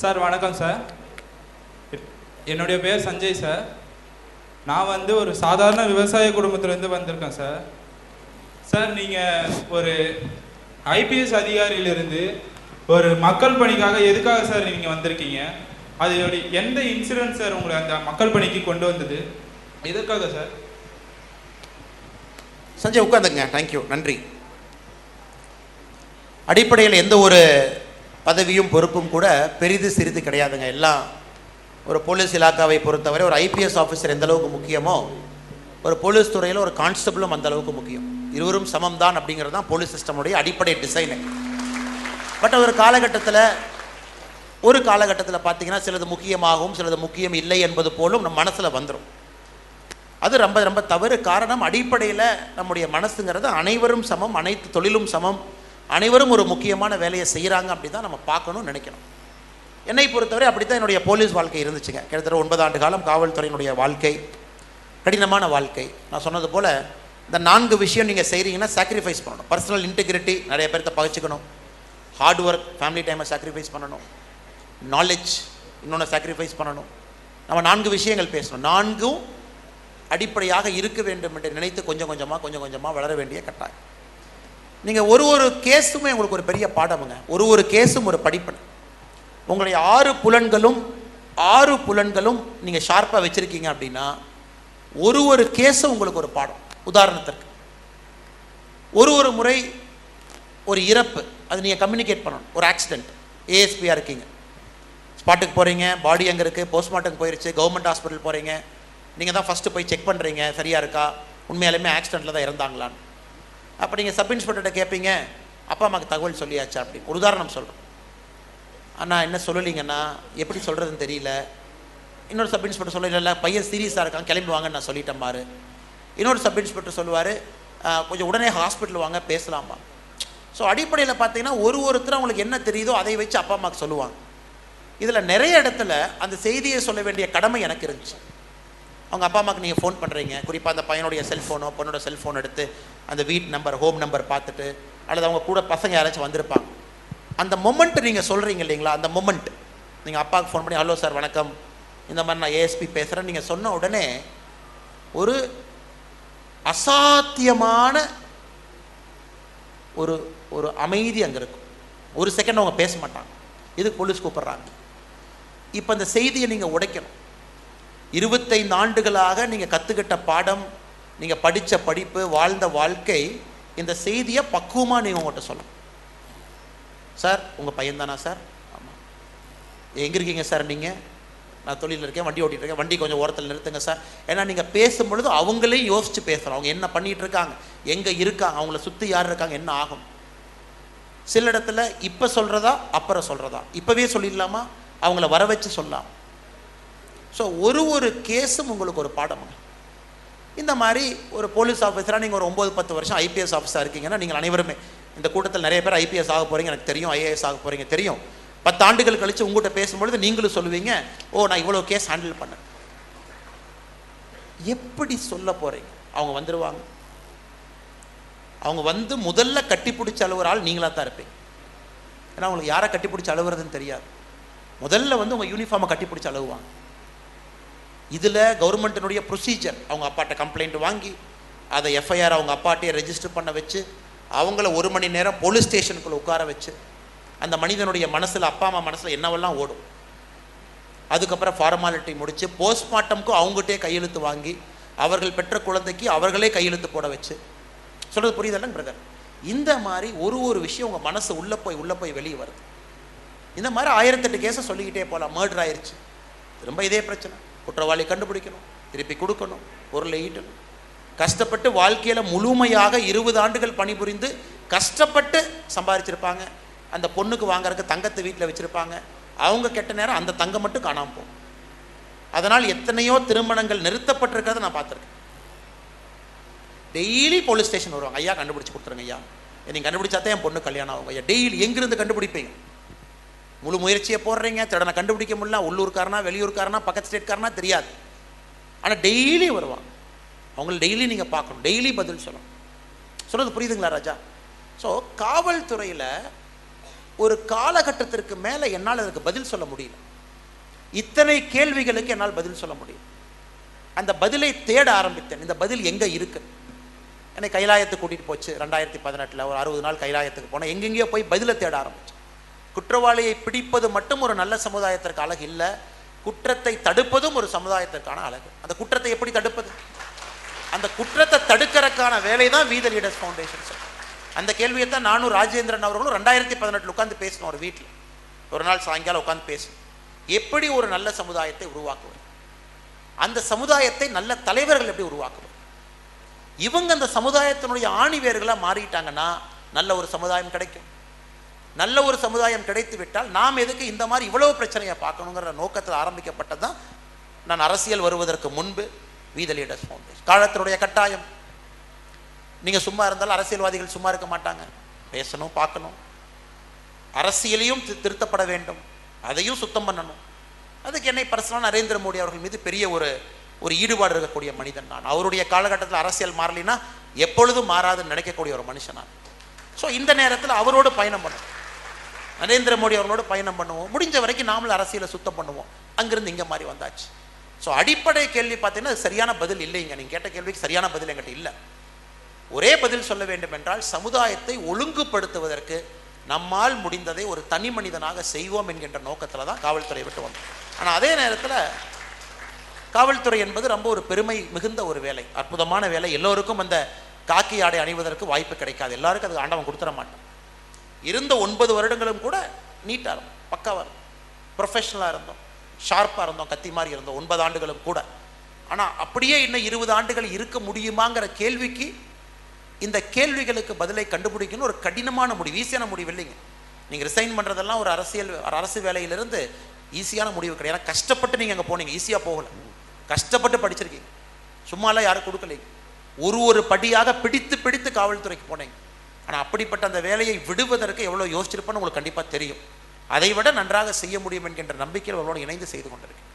Sir வணக்கம் sir. என்னுடைய பேர் சஞ்சய் சார். நான் வந்து ஒரு சாதாரண விவசாய குடும்பத்திலேருந்து வந்திருக்கேன் சார். சார் நீங்கள் ஒரு ஐபிஎஸ் அதிகாரியிலிருந்து ஒரு மக்கள் பணிக்காக எதுக்காக சார் நீங்கள் வந்திருக்கீங்க? அதோடைய எந்த இன்சிடென்ட் சார் உங்களை அந்த மக்கள் பணிக்கு கொண்டு வந்தது? எதற்காக சார்? சஞ்சய் உட்காந்துங்க தேங்க்யூ நன்றி. அடிப்படையில் எந்த ஒரு பதவியும் பொறுப்பும் கூட பெரிது சிறிது கிடையாதுங்க. எல்லாம் ஒரு போலீஸ் இலாக்காவை பொறுத்தவரை ஒரு ஐபிஎஸ் ஆஃபீஸர் எந்த அளவுக்கு முக்கியமோ ஒரு போலீஸ் துறையில் ஒரு கான்ஸ்டபிளும் அந்த அளவுக்கு முக்கியம். இருவரும் சமம் தான் அப்படிங்கிறது தான் போலீஸ் சிஸ்டமுடைய அடிப்படை டிசைனு. பட் ஒரு காலகட்டத்தில் ஒரு காலகட்டத்தில் பார்த்தீங்கன்னா சிலது முக்கியமாகவும் சிலது முக்கியம் இல்லை என்பது போலும் நம்ம மனசில் வந்துடும் அது ரொம்ப ரொம்ப தவறு. காரணம் அடிப்படையில் நம்முடைய மனசுங்கிறது அனைவரும் சமம் அனைத்து தொழிலும் சமம். அனைவரும் ஒரு முக்கியமான வேலையை செய்கிறாங்க அப்படி தான் நம்ம பார்க்கணும்னு நினைக்கணும். என்னை பொறுத்தவரை அப்படி தான் என்னுடைய போலீஸ் வாழ்க்கை இருந்துச்சுங்க. கிட்டத்தட்ட ஒன்பது ஆண்டு காலம் காவல்துறையினுடைய வாழ்க்கை கடினமான வாழ்க்கை. நான் சொன்னது போல் இந்த நான்கு விஷயம் நீங்கள் செய்கிறீங்கன்னா சாக்ரிஃபைஸ் பண்ணணும். பர்சனல் இன்டெகிரிட்டி நிறைய பேர்த்த பகிச்சுக்கணும். ஹார்ட் ஒர்க் ஃபேமிலி டைமை சாக்ரிஃபைஸ் பண்ணணும். நாலேஜ் இன்னொன்று சாக்ரிஃபைஸ் பண்ணணும். நம்ம நான்கு விஷயங்கள் பேசணும். நான்கும் அடிப்படையாக இருக்க வேண்டும் என்று நினைத்து கொஞ்சம் கொஞ்சமாக கொஞ்சம் கொஞ்சமாக வளர வேண்டிய கட்டாயம். நீங்கள் ஒரு ஒரு கேஸுமே உங்களுக்கு ஒரு பெரிய பாடமுங்க. ஒரு ஒரு கேஸும் ஒரு படிப்பனை. உங்களுடைய ஆறு புலன்களும் ஆறு புலன்களும் நீங்கள் ஷார்ப்பாக வச்சுருக்கீங்க அப்படின்னா ஒரு ஒரு கேஸும் உங்களுக்கு ஒரு பாடம். உதாரணத்திற்கு ஒரு ஒரு முறை ஒரு இறப்பு அது நீங்கள் கம்யூனிகேட் பண்ணணும். ஒரு ஆக்சிடெண்ட் ஏஎஸ்பியாக இருக்கீங்க. ஸ்பாட்டுக்கு போகிறீங்க பாடி அங்கே இருக்குது போஸ்ட்மார்ட்டம் போயிடுச்சு கவர்மெண்ட் ஹாஸ்பிட்டல் போகிறீங்க நீங்கள் தான் ஃபஸ்ட்டு போய் செக் பண்ணுறீங்க சரியாக இருக்கா? உண்மையாலுமே ஆக்சிடெண்ட்டில் தான் இறந்தாங்களான்னு. அப்போ நீங்கள் சப் இன்ஸ்பெக்டர்கிட்ட கேட்பீங்க அப்பா அம்மாவுக்கு தகவல் சொல்லியாச்சா? அப்படின்னு ஒரு உதாரணம் சொல்கிறோம் அண்ணா என்ன சொல்லலீங்கண்ணா எப்படி சொல்கிறதுன்னு தெரியல. இன்னொரு சப் இன்ஸ்பெக்டர் சொல்ல இல்லை பையன் சீரியஸாக இருக்கான் கிளம்பி வாங்கன்னு நான் சொல்லிட்டேன் பாரு. இன்னொரு சப் இன்ஸ்பெக்டர் சொல்லுவார் கொஞ்சம் உடனே ஹாஸ்பிட்டல் வாங்க பேசலாமா? ஸோ அடிப்படையில் பார்த்தீங்கன்னா ஒரு ஒருத்தர் அவங்களுக்கு என்ன தெரியுதோ அதை வச்சு அப்பா அம்மாவுக்கு சொல்லுவாங்க. இதில் நிறைய இடத்துல அந்த செய்தியை சொல்ல வேண்டிய கடமை எனக்கு இருந்துச்சு. அவங்க அப்பா அம்மாவுக்கு நீங்கள் ஃபோன் பண்ணுறீங்க குறிப்பாக அந்த பையனுடைய செல்ஃபோனோ பொண்ணோட செல்ஃபோன் எடுத்து அந்த வீட் நம்பர் ஹோம் நம்பர் பார்த்துட்டு அல்லது அவங்க கூட பசங்க யாராச்சும் வந்திருப்பாங்க. அந்த மொமெண்ட்டு நீங்கள் சொல்கிறீங்க இல்லைங்களா? அந்த மொமெண்ட் நீங்கள் அப்பாவுக்கு ஃபோன் பண்ணி ஹலோ சார் வணக்கம். இந்த மாதிரி நான் ஏஎஸ்பி பேசுகிறேன் நீங்கள் சொன்ன உடனே ஒரு அசாத்தியமான ஒரு ஒரு அமைதி அங்கே இருக்கும். ஒரு செகண்ட் அவங்க பேச மாட்டாங்க. இதுக்கு போலீஸ் கூப்பிட்றாங்க? இப்போ அந்த செய்தியை நீங்கள் உடைக்கணும். இருபத்தைந்து ஆண்டுகளாக நீங்கள் கற்றுக்கிட்ட பாடம் நீங்கள் படித்த படிப்பு வாழ்ந்த வாழ்க்கை இந்த செய்தியை பக்குவமாக நீங்கள் உங்கள்கிட்ட சொல்லணும் சார் உங்கள் பையன்தானா சார்? ஆமாம் எங்கே இருக்கீங்க சார் நீங்கள் நான் தொழிலில் இருக்கேன் வண்டி ஓட்டிகிட்டு இருக்கேன் வண்டி கொஞ்சம் ஓரத்தில் நிறுத்துங்க சார். ஏன்னா நீங்கள் பேசும்பொழுது அவங்களே யோசித்து பேசுகிறோம் அவங்க என்ன பண்ணிகிட்டு இருக்காங்க? எங்கே இருக்காங்க? அவங்கள சுற்றி யார் இருக்காங்க? என்ன ஆகும்? சில இடத்துல இப்போ சொல்கிறதா அப்புறம் சொல்கிறதா இப்போவே சொல்லிடலாமா? அவங்கள வர வச்சு சொல்லலாம். ஸோ ஒரு ஒரு கேஸும் உங்களுக்கு ஒரு பாடமாக இந்த மாதிரி ஒரு போலீஸ் ஆஃபீஸராக நீங்கள் ஒரு ஒம்பது பத்து வருஷம் ஐபிஎஸ் ஆஃபீஸாக இருக்கீங்கன்னா நீங்கள் அனைவருமே இந்த கூட்டத்தில் நிறைய பேர் ஐபிஎஸ் ஆக போகிறீங்க எனக்கு தெரியும் ஐஏஎஸ் ஆக போகிறீங்க தெரியும். பத்து ஆண்டுகள் கழித்து உங்கள்கிட்ட பேசும்பொழுது நீங்களும் சொல்லுவீங்க ஓ நான் இவ்வளோ கேஸ் ஹேண்டில் பண்ணேன். எப்படி சொல்ல போகிறீங்க அவங்க வந்துடுவாங்க அவங்க வந்து முதல்ல கட்டிப்பிடிச்ச அழுவுற ஆள் நீங்களாக தான் இருப்பீங்க. ஏன்னா அவங்களுக்கு யாரை கட்டிப்பிடிச்சு அழுவுறதுன்னு தெரியாது. முதல்ல வந்து உங்கள் யூனிஃபார்மை கட்டிப்பிடிச்சு அழுவுவாங்க. இதில் கவர்மெண்ட்டினுடைய ப்ரொசீஜர் அவங்க அப்பாட்ட கம்ப்ளைண்ட் வாங்கி அதை எஃப்ஐஆர் அவங்க அப்பாட்டையே ரெஜிஸ்டர் பண்ண வச்சு அவங்கள ஒரு மணி நேரம் போலீஸ் ஸ்டேஷனுக்குள்ளே உட்கார வச்சு அந்த மனிதனுடைய மனசில் அப்பா அம்மா மனசில் என்னவெல்லாம் ஓடும்? அதுக்கப்புறம் ஃபார்மாலிட்டி முடித்து போஸ்ட்மார்ட்டம்க்கும் அவங்ககிட்டே கையெழுத்து வாங்கி அவர்கள் பெற்ற குழந்தைக்கு அவர்களே கையெழுத்து போட வச்சு. சொல்கிறது புரியுதல்ல பிரதர் இந்த மாதிரி ஒரு ஒரு விஷயம் உங்கள் மனசு உள்ளே போய் உள்ளே போய் வெளியே வருது. இந்த மாதிரி ஆயிரத்தெட்டு கேஸை சொல்லிக்கிட்டே போகலாம் மர்டர் ஆயிடுச்சு திரும்ப இதே பிரச்சனை. குற்றவாளி கண்டுபிடிக்கணும் திருப்பி கொடுக்கணும் பொருளை ஈட்டணும். கஷ்டப்பட்டு வாழ்க்கையில் முழுமையாக இருபது ஆண்டுகள் பணிபுரிந்து கஷ்டப்பட்டு சம்பாதிச்சிருப்பாங்க அந்த பொண்ணுக்கு வாங்குறதுக்கு தங்கத்தை வீட்டில் வச்சுருப்பாங்க. அவங்க கெட்ட நேரம் அந்த தங்கம் மட்டும் காணாமல் போகும். அதனால் எத்தனையோ திருமணங்கள் நிறுத்தப்பட்டிருக்கிறத நான் பார்த்துருக்கேன். டெய்லி போலீஸ் ஸ்டேஷன் வருவாங்க. ஐயா கண்டுபிடிச்சி கொடுத்துருங்க ஐயா. நீங்கள் கண்டுபிடிச்சா தான் என் பொண்ணு கல்யாணம் ஆகும் ஐயா. டெய்லி எங்கிருந்து கண்டுபிடிப்பீங்க? முழு முயற்சியை போடுறீங்க திடனை கண்டுபிடிக்க முடியல உள்ளூர்காரனா வெளியூர்காரனா பக்கத்து ஸ்டேட்காரனா தெரியாது. ஆனால் டெய்லி வருவாங்க. அவங்கள டெய்லி நீங்கள் பார்க்கணும். டெய்லி பதில் சொல்லணும். சொல்கிறது புரியுதுங்களா ராஜா? ஸோ காவல்துறையில் ஒரு காலகட்டத்திற்கு மேலே என்னால் அதுக்கு பதில் சொல்ல முடியல. இத்தனை கேள்விகளுக்கு என்னால் பதில் சொல்ல முடியும் அந்த பதிலை தேட ஆரம்பித்தேன். இந்த பதில் எங்கே இருக்கு? என்னை கைலாயத்துக்கு கூட்டிகிட்டு போச்சு. ரெண்டாயிரத்தி பதினெட்டில் ஒரு அறுபது நாள் கைலாயத்துக்கு போனேன். எங்கெங்கேயோ போய் பதிலை தேட ஆரம்பித்தேன் குற்றவாளியை பிடிப்பது மட்டும் ஒரு நல்ல சமுதாயத்திற்கு அழகு இல்லை. குற்றத்தை தடுப்பதும் ஒரு சமுதாயத்திற்கான அழகு. அந்த குற்றத்தை எப்படி தடுப்பது? அந்த குற்றத்தை தடுக்கிறதுக்கான வேலை தான் வீத லீடர்ஸ் ஃபவுண்டேஷன் சார். அந்த கேள்வியை தான் நானும் ராஜேந்திரன் அவர்களும் ரெண்டாயிரத்தி பதினெட்டில் உட்காந்து பேசணும் ஒரு வீட்டில் ஒரு நாள் சாயங்காலம் உட்காந்து பேசணும் எப்படி ஒரு நல்ல சமுதாயத்தை உருவாக்குவது? அந்த சமுதாயத்தை நல்ல தலைவர்கள் எப்படி உருவாக்குவது? இவங்க அந்த சமுதாயத்தினுடைய ஆணிவேர்களாக மாறிட்டாங்கன்னா நல்ல ஒரு சமுதாயம் கிடைக்கும். நல்ல ஒரு சமுதாயம் கிடைத்து விட்டால் நாம் எதுக்கு இந்த மாதிரி இவ்வளவு பிரச்சனையை பார்க்கணுங்கிற நோக்கத்தில் ஆரம்பிக்கப்பட்டது தான் நான் அரசியல் வருவதற்கு முன்பு வீத லீடர்ஸ் ஃபவுண்டேஷன் காலத்தினுடைய கட்டாயம். நீங்கள் சும்மா இருந்தாலும் அரசியல்வாதிகள் சும்மா இருக்க மாட்டாங்க. பேசணும் பார்க்கணும். அரசியலையும் திருத்தப்பட வேண்டும். அதையும் சுத்தம் பண்ணணும். அதுக்கு என்னை பர்சனலாக நரேந்திர மோடி அவர்கள் மீது பெரிய ஒரு ஒரு ஈடுபாடு இருக்கக்கூடிய மனிதன் நான். அவருடைய காலகட்டத்தில் அரசியல் மாறலினா எப்பொழுதும் மாறாதுன்னு நினைக்கக்கூடிய ஒரு மனுஷன் நான். ஸோ இந்த நேரத்தில் அவரோடு பயணம் பண்ணணும். நரேந்திர மோடி அவர்களோட பயணம் பண்ணுவோம். முடிஞ்ச வரைக்கும் நாமளும் அரசியலை சுத்தம் பண்ணுவோம். அங்கிருந்து இங்கே மாதிரி வந்தாச்சு. ஸோ அடிப்படை கேள்வி பார்த்தீங்கன்னா சரியான பதில் இல்லைங்க. நீங்கள் கேட்ட கேள்விக்கு சரியான பதில் எங்கிட்ட இல்லை. ஒரே பதில் சொல்ல வேண்டும் என்றால் சமுதாயத்தை ஒழுங்குபடுத்துவதற்கு நம்மால் முடிந்ததை ஒரு தனி மனிதனாக செய்வோம் என்கின்ற நோக்கத்தில் தான் காவல்துறை விட்டு வந்தோம். ஆனால் அதே நேரத்தில் காவல்துறை என்பது ரொம்ப ஒரு பெருமை மிகுந்த ஒரு வேலை. அற்புதமான வேலை. எல்லோருக்கும் அந்த காக்கி ஆடை அணிவதற்கு வாய்ப்பு கிடைக்காது. எல்லாருக்கும் அது ஆண்டவன் கொடுத்துட மாட்டான். இருந்த ஒன்பது வருடங்களும் கூட நீட்டாக இருந்தோம். பக்காவாக இருந்தோம். ப்ரொஃபஷனலாக இருந்தோம். ஷார்ப்பாக இருந்தோம். கத்தி மாதிரி இருந்தோம். ஒன்பது ஆண்டுகளும் கூட. ஆனால் அப்படியே இன்னும் இருபது ஆண்டுகள் இருக்க முடியுமாங்கிற கேள்விக்கு இந்த கேள்விகளுக்கு பதிலை கண்டுபிடிக்கணும் ஒரு கடினமான முடிவு ஈஸியான முடிவு இல்லைங்க. நீங்கள் ரிசைன் பண்ணுறதெல்லாம் ஒரு அரசியல் ஒரு அரசு வேலையிலிருந்து ஈஸியான முடிவு கிடையாது. ஏன்னா கஷ்டப்பட்டு நீங்கள் அங்கே போனீங்க. ஈஸியாக போகலை. கஷ்டப்பட்டு படிச்சிருக்கீங்க. சும்மாலாம் யாரும் கொடுக்கலைங்க. ஒரு ஒரு படியாக பிடித்து பிடித்து காவல்துறைக்கு போனீங்க. ஆனால் அப்படிப்பட்ட அந்த வேலையை விடுவதற்கு எவ்வளோ யோசிச்சிருப்பான்னு உங்களுக்கு கண்டிப்பாக தெரியும். அதை விட நன்றாக செய்ய முடியும் என்கின்ற நம்பிக்கையில் அவர்களோடு இணைந்து செய்து கொண்டிருக்கேன்